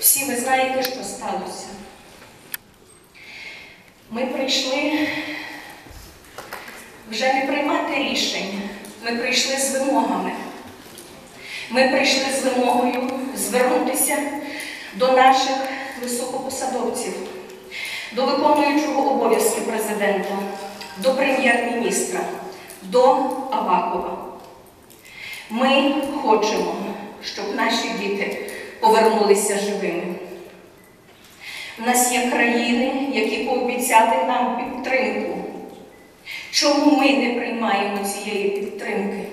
Всі ви знаєте, що сталося. Ми прийшли вже не приймати рішення. Ми прийшли з вимогами. Ми прийшли з вимогою звернутися до наших високопосадовців, до виконуючого обов'язки президента, до прем'єр-міністра, до Авакова. Ми хочемо, щоб наші діти повернулися живими. У нас є країни, які пообіцяли нам підтримку. Чому ми не приймаємо цієї підтримки?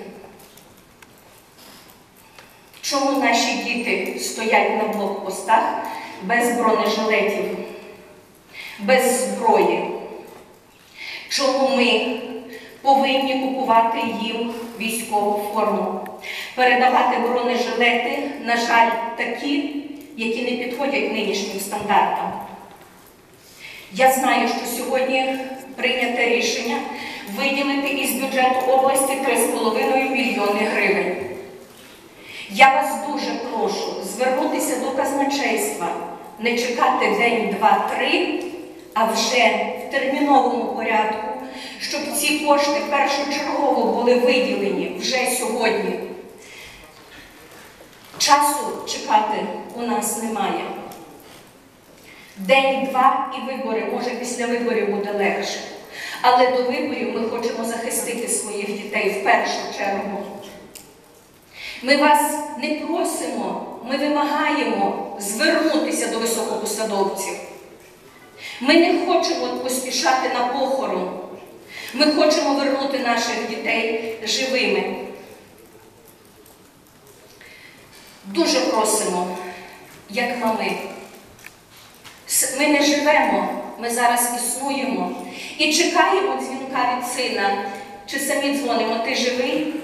Чому наші діти стоять на блокпостах без бронежилетів, без зброї? Чому ми повинні купувати їм військову форму, передавати бронежилети, на жаль, такі, які не підходять нинішнім стандартам? Я знаю, що сьогодні прийняте рішення виділити із бюджету області 3,5 мільйони гривень. Я вас дуже прошу звернутися до казначейства, не чекати день, два, три, а вже в терміновому порядку, щоб ці кошти першочергово були виділені вже сьогодні. Часу чекати у нас немає. День-два і вибори, може після виборів буде легше. Але до виборів ми хочемо захистити своїх дітей в першу чергу. Ми вас не просимо, ми вимагаємо звернутися до високопосадовців. Ми не хочемо поспішати на похорон. Ми хочемо вернути наших дітей живими. Дуже просимо, як мами. Ми не живемо, ми зараз існуємо і чекаємо дзвінка від сина. Чи самі дзвонимо, ти живий?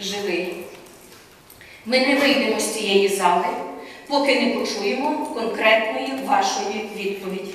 Живий. Ми не вийдемо з цієї зали, поки не почуємо конкретної вашої відповіді.